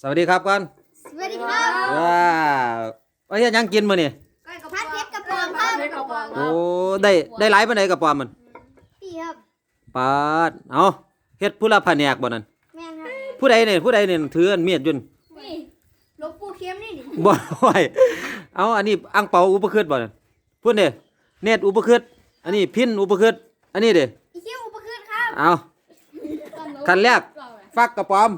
สวัสดีครับก่อนสวัสดีครับว้าวเอ้ยยังกินมื้อนี่พัดเพชรกระป๋องครับเพชรกระป๋องโอ้ได้ได้หลายปานใดกับปอมมันพี่ครับปาดเอาเฮ็ดผู้ละแผนกบ่นั่นแม่นครับผู้ใดเนี่ยผู้ใดเนี่ยถืออันเมียดอยุ่นนี่หลวงปู่เข็มนี่ดิบ่ไหวเอาอันนี้อังเปาอุปคืดบ่นั่นพูดเด้เนตรอุปคืดอันนี้พินอุปคืดอันนี้เด้อีคิวอุปคืนครับเอาคันแรกฟักกระป๋อม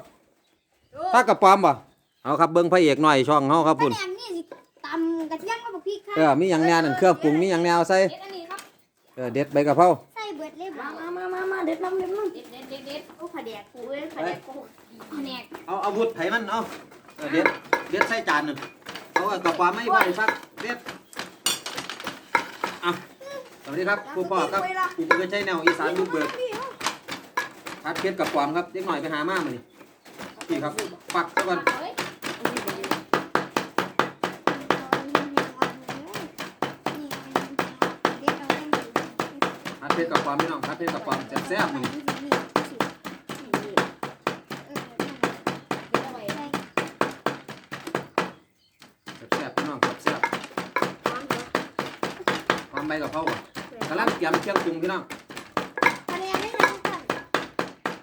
ฟักกระป๋อมบ่เอาครับเบิ่งพระเอกหน่อยช่องเฮาครับปลาพุ่นแหนมนี่สิตำกระเทียมกับบักพริกครัเออบมีหยังแหน่นั่นเครื่องปรุงมีหยังแนวใส่เด็ดอันนี้ครับเออเด็ดใบกะเพราใส่เบิดเลยบ่มามามามาเด็ดน้ำเด็ดน้ำเด็ดเด็ดเด็ดเด็ดโอ้ผาแดกกูเอ้ยผาแดกกูผาแดกเอาอาวุธไผมันเอาเออเด็ดเด็ดใส่จานนึงเอากระป๋อมไม่บ่ฟักเด็ดเอาสวัสดีครับครูพ่อครับครูเพื่อใช้แนวอีสานบุกเบิกพัดเพชรกับปอมครับเด็กหน่อยไปหามามานี่ พี่ครับ ปักซะก่อนเฮ้ยพัดเพชรกับปอมพี่น้องพัดเพชรกับปอมแซ่บๆมือนี้เอาไว้แซ่บๆพี่น้องครับแซ่บหอมใบกะเพราบ่กำลังเตรียมเครื่องปรุงพี่น้องผาแดก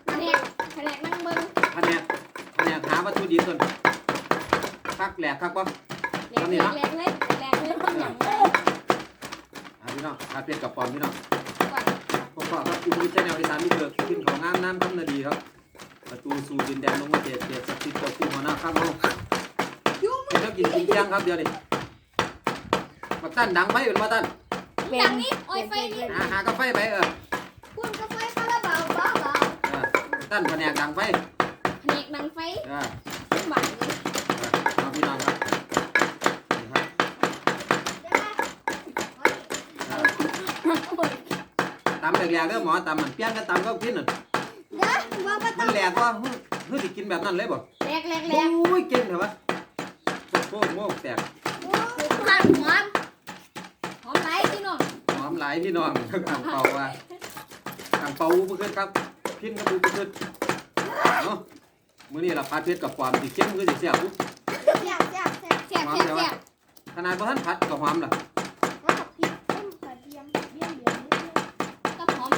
ผาแดกนั่งเบิ้งแผนกแผน วัตถุดิบก่อนคักแหลกคักบ่แหลกแหลกแหลกเลยแหลกเลยคนอย่างเลยอ่าพี่น้องพัดเพชรกับปอมพี่น้องก่อนพ่อพ่อครับคุณวิชัยแนวอีสานบุกเบิกขึ้นของงามน้ำคำนาดีครับ ประตูสู่ดินแดนลงมาเจ็ดเจ็ดสักสิทธิ์กว่าคู่หัวหน้าข้ามโลกเดี๋ยวกินกินเที่ยงครับเดี๋ยวนี้มาตั้นดังไฟเป็นมาตั้นดังนี้อ้อยไฟนี่หาหากาแฟไปเออคุณกาแฟคาราบาวบ้าบาเออตั้นแผนกดังไฟ แหกดังไฟเออขึ้นบ้านเลยเออเอาพี่น้องครับนี่ครับเออตำแหลกๆเด้อหมอตำมันเปลี่ยนกันตำก็กินน่ะเดี๋ยวว่าบ่ต้มัอนงแหลกว่าเฮ้ยเฮ้ยสิกินแบบนั้นเลยบ่แหลกแหลกแหลโอ้กยเก่งเถอะวะโอ้โหโม่แตกข้าวหอมหอมไรพี่น้องหอมหลายพี่น้องอ่างเปาว่าอ่างเปาอุปขึ้นครับพินกับอุปขึ้นเนาะ มื้อนี้ล่ะผัดเผ็ดกับความสิเข้มคือสิแซ่บอยู่แซ่บแซ่บแซ่บแซ่บแซ่บแซ่บขนาดบ่ทันผัดก็หอมล่ะว่ากับพริกต้มกระเทียมเบี้ยเบี้ยก็หอม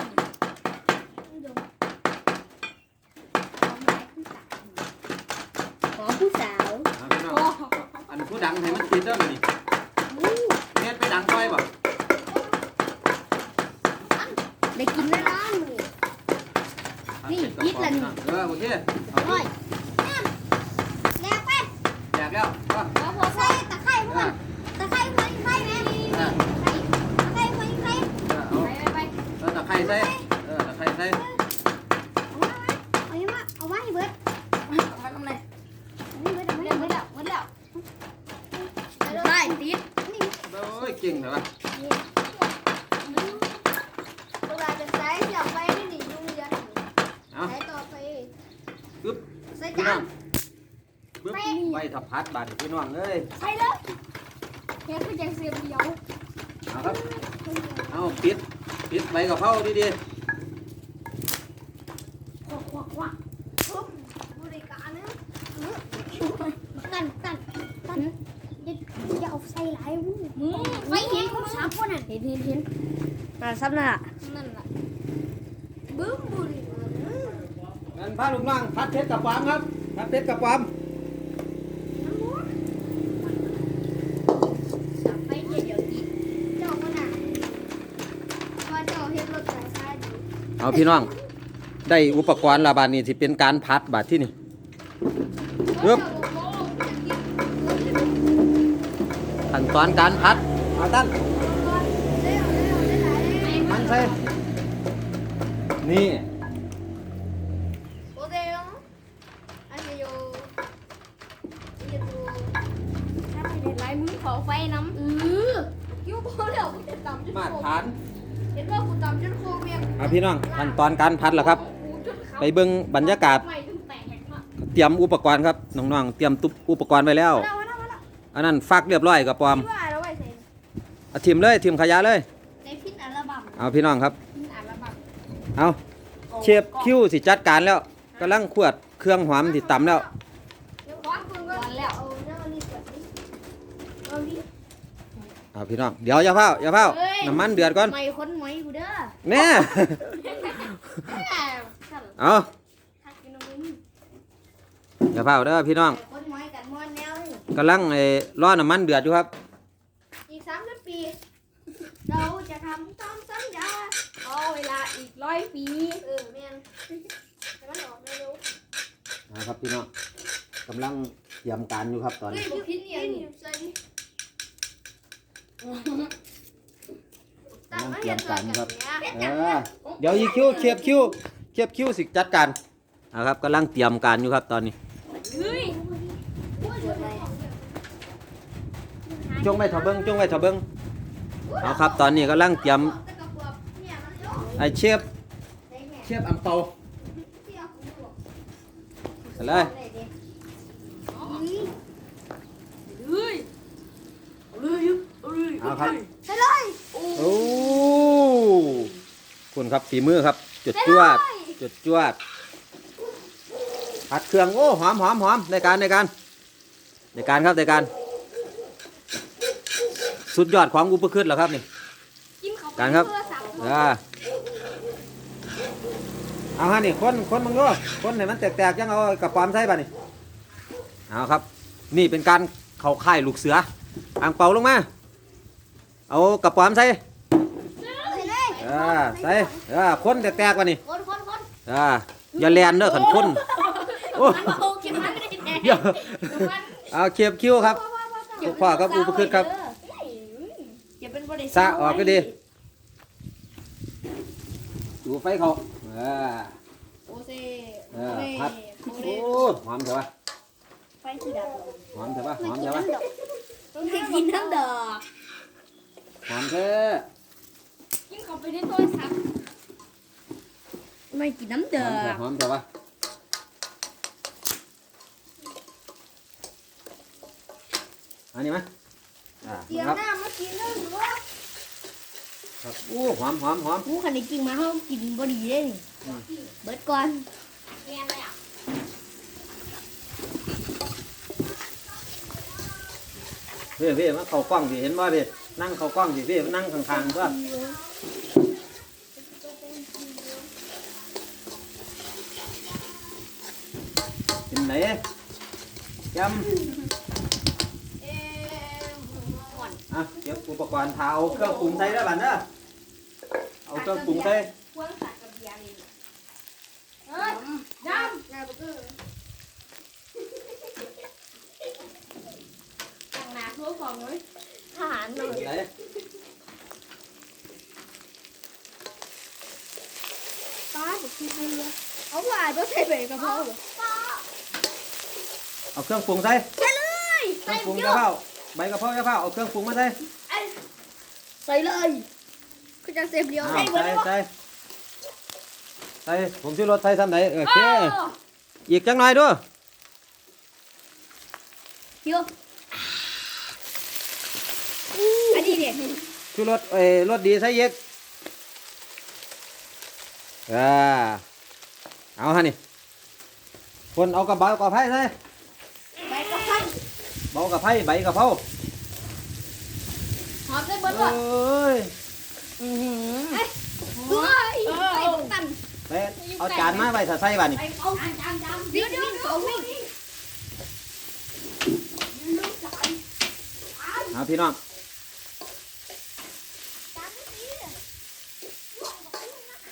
หอมผู้สาวเอาพี่น้องโอ้อันผู้ดังให้มันติดเด้อมื้อนี้แม่นไปดังไฟบ่ได้กินแล้วนะมึ งผัดเผ็ดกับความพี่น้องเออโอเคเอาร้ดิอยแซ่บไปแจกแล้วก็แล้วพอใส่ตะไคร้พวกตะไคร้พวกไคร้แม่นี่เออตะไคร้พวกไคร้เออเอาไปไปไปเออตะไคร้ใส่เออตะไคร้ใส่ เอาไว้มาเอาไว้ให้เบิด มาทำไร เอาไว้เบิดเอาไว้ เดี๋ยว เบิ ไม่ ด แล้วไม่แล้วได้ติด โอ้ยเก่งเถอะวะ เวลาจะใส่เสียบไว้นี่นี่ยุ่งเยอะ เอา ใส่ต่อไป ปึ๊บใส่พี่จาน้อนงปึ๊บไว้ทับพัดบาดพี่น้องเอ้ยไปเลยแค่คือยังเสียบเดียวเอาครับ เอาปิดปิดใบกะเพราดีควักควักควักบริการนะกันกันกันอย่าอย่าเอาใส่หลายวู้มึงไม่เห็นคนสามคนอะเห็นเห็นเห็นมาซับน่ะนั่นแหละ บึ้มบุรี ๆงั้น พาลูกน้องพัดเพชรกับความครับพัดเพชรกับความไปเดี๋ยวเดี๋ยวอีกเจ้าคนน่ะว่าเจ้าเฮ็ดรถสายไฟดีเอาพี่น้อง ได้อุปกรณ์และบาดนี้ที่เป็นการพัดบาดที่นี่ปึ๊บขั้นตอนการพัดเอาตั้งเร็วเร็วได้หลายเลยมันใส่นี่ โอเคเนาะอันนี้อยู่อันนี้อยู่ ถ้าไปเด็ด ไรมึงขอไฟน้ำเออยิ้วพอแล้วมึงจะต่ำจนมาโคฐานเห็นว่ากูต่ำจนโคเมียงเอาพี่น้องขั้นตอนการพัดแล้วครับ ไปเบิ่งบรรยากาศ ไม่ถึงแตกมากเตรียมอุปกรณ์ครับน้องๆเตรียมตุบอุปกรณ์ไว้แล้วมาแล้วมาแล้วมาแล้วอันนั้นฟักเรียบร้อยกับปอมที่ว่าแล้วไว้ใส่เอาทิมเลยทิมขยะเลย ในพิษอัลบั้มเอาพี่น้องครับที่อ่านแล้วแบบเอาเชฟคิวสิจัดการแล้วกำลังขวดเครื่องหอมที่ตำแล้ว เดี๋ยวขอ เอาพี่น้องเดี๋ยวอย่าเฝ้าอย่าเฝ้าน้ำมันเดือดก่อนไม่คนไหมกูเด้อแน่ สั่นเอาทักกินนมมึงอย่าเฝ้าเด้อพี่น้องคนไหมกันมวนแนวกำลังไอ้รอน้ำมันเดือดอยู่ครับอีกสามสิบปี เราจะทำตามสัญญาเอาเวลาอีกร้อยปี เออแมนแต่มันออกเร็วนะครับพี่น้องกำลังเตรียมการอยู่ครับตอนๆเฮ้นี้ยพวกพิษเนี่ยนี่ใส่ดิ กำลังเตรียมการอยู่ครับเนี่ยเออเดี๋ยวอีคิวเคียบคิวเคียบคิวสิจัดการนะครับกำลังเตรียมการอยู่ครับตอนนี้เฮ้ยจงไว้เถาเบิ้งจงไว้เถาเบิ้งเอาครับ ตอนนี้กำลังเตรียมไอ้เชฟเชฟอังเปาไปเลย เฮ้ยเอาเลย เอาเลยเอาครับไปเลยโอ้คุณครับฝีมือครับ จุดจวดจุดจวดผัดเครื่องโอ้หอมหอมหอมในการในการในการครับในการ สุดยอดของอุปคืนแล้วครับนี่กินเขาไปการครับเพื่อสับอ่าเอาฮะนี่คนคนมึงก็คนให้มันแตกๆยังเอากระป๋อมใส่ป่ะนี่เอาครับ นี่เป็นการเข้าค่ายลูกเสืออ่างเป่าลงมา เอากระป๋อมใส่ไปเลยอ่าใส่อ่าคนแตกๆป่ะนี่คนคนคนอ่าอย่าแลนเด้อขันคนโอ้มันเอาเก็บมันไม่ได้แน่เดี๋ยวเอาเคียบคิ้วครับลูกพ่อครับอุปคุตครับอย่าเป็นบริสะออกก็ดีดูไฟเขาอ่าโอเซเออพัดโอเซโอ้หอมเถอะวะไฟสีดหอมเถอะวะหอมเถอะวะำต้องให้กินน้ำดอก หอมเถอะกินเข้าไปในโทรศัพท์ไม่กินน้ำหเดืออมเถอะหอมเถอะวะอันนี้ไหมอ่าเดี๋ยวครับหน้ามากินแล้วหรือว่าครับโอ้หอมหอมหอมกูขันนี้กินมาเขากินบดีเลยอืมเบิดก่อนแกงเลยอะพี่พี่มาเข้ากล้องพี่เห็นบ่พี่ นั่งเข้ากล้องพี่พี่นั่งข้างๆด้วยกินไหนยำเอ๊ะก่อนอะเก็บอุปกรณ์เท้าเครื่องปรุงใส่ได้บ้านเด้อเอาเครื่องปรุงใส่พวงสัตว์กับเบียร์นี่เฮ้ยยำนายบอกเกอร์ตั้งหนาทั่วของเลย ทหารหน่อยไหนป้าบอกที่ให้เลยเอาว่าต้องใส่ใบกระเพราเหรอเอาเครื่องปรุงใส่ใส่เลยเครื่องปรุงกะเพราใบกะเพรากะเพราเอาเครื่องปรุงมาใส่ใส่เลยคือจะเซฟเดียวอ้าวใส่หมดใส่เลยวะใส่ใส่ผมชื่อรถใส่ทำไหนโอเคอีกจังหน่อยด้วยเดี๋ยวอัน นี้เนี่ยชื่อรถเอ้ยรถดีใส่เยกอ่าเอาฮะนี่คนเอากระเป๋ากระไพ่ใส่ใบกระเพราเบากระไพ่ใบกะเพราหอมได้เบิดโอ้ว่ะยด้วยไปตันไปเอาจานมาไว้ถ้าใส่บ้านนี่ไปเอาจานจานจานเดี๋ยวเดี๋ยวเอาวิ่งเอาพี่น้อง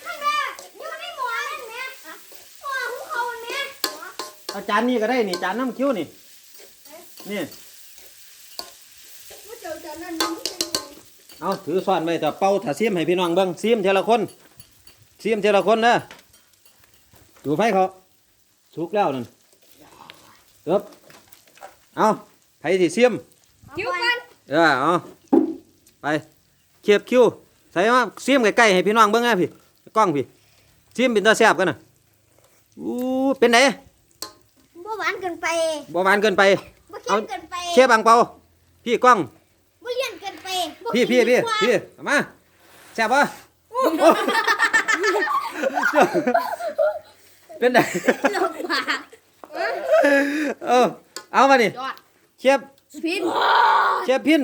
ไม่แม่อยู่ในหมอนั่นแม่หมอของเขาแม่ เอาจานนี้ก็ได้นี่จานน้ำคิ้วนี่นี่ว่าเจอจานนั้นมันเป็นไงเอาถือซ้อนไว้แต่เป่าถ้าซิมให้พี่น้องเบิ่งซิมทีละคนซิมทีละคนเด้อดูไฟเขาสุกแล้วนั่นเอิบเอาไผสิซิมคิวกันเออเอาไปเคียบคิ้วใส่มาซิมใกล้ๆให้พี่น้องเบิ่งแหน่พี่กล้องพี่ซิมเป็นตาแซ่บกันน่ะอู้เป็นไง บ่หวานเกินไปบ่หวานเกินไปบ่เค็มเกินไปเชฟอังเปาพี่กล้องบ่เลี่ยนเกินไปบ่พี่กิพี่นพี่ดีกว่าพี่เอามาแซ่บปะโอ้เป็นไงลงมาเออเอามาดิยอดเชฟพินเชฟพิน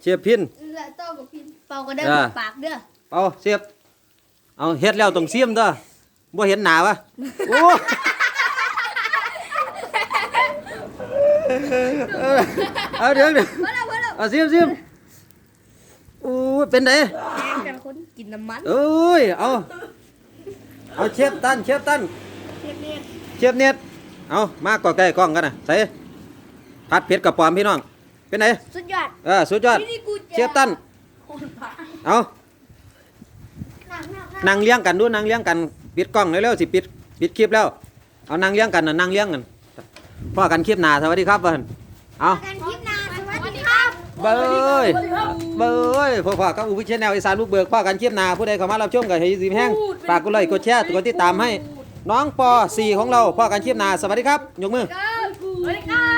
เชียบพินและโต้กับพินเป่าก็ได้อ่าปากเด้อเอาเสียบเอาเฮ็ดแล้วต้องเสียมเด้อบ่เห็นหน้าวะโอ้ เออเอาเดี๋ยวเดี๋ยวเพื่อนเราเพื่อนเราเอาเสียมเสียมโอ้ยเป็นไงแกงกันคนกินน้ำมันเอ้ยเอาเอาเชฟตั้นเชฟตั้นเทียบเนี่ยเชฟเน็ตเอามาก่อใกล้กล้องกันนะใส่ผัดเผ็ดกับปอมพี่น้องเป็นไงสุดยอดเออสุดยอดนี่กูเชฟตั้นเอาหนังหนังนั่งเลี้ยงกันดูนั่งเลี้ยงกันปิดกล้องเร็วๆสิปิดปิดคลิปแล้วเอานั่งเลี้ยงกันนะนั่งเลี้ยงกัน พ่อกันคลิปหน้าสวัสดีครับเพิ่นเอากันคลิปหน้าสวัสดีครับ เบ้ยเบ้ยพ่อพ่อกับอุปชแนลอีสานลูกเบิกพ่อกันคลิปหน้าผู้ใดเข้ามารับชมก็ให้สิบแห้งฝากกดไลค์กดแชร์กดติดตามให้ น้องป .4 ของเราพ่อกันคลิปหน้าสวัสดีครับยกมือสวัสดีครับ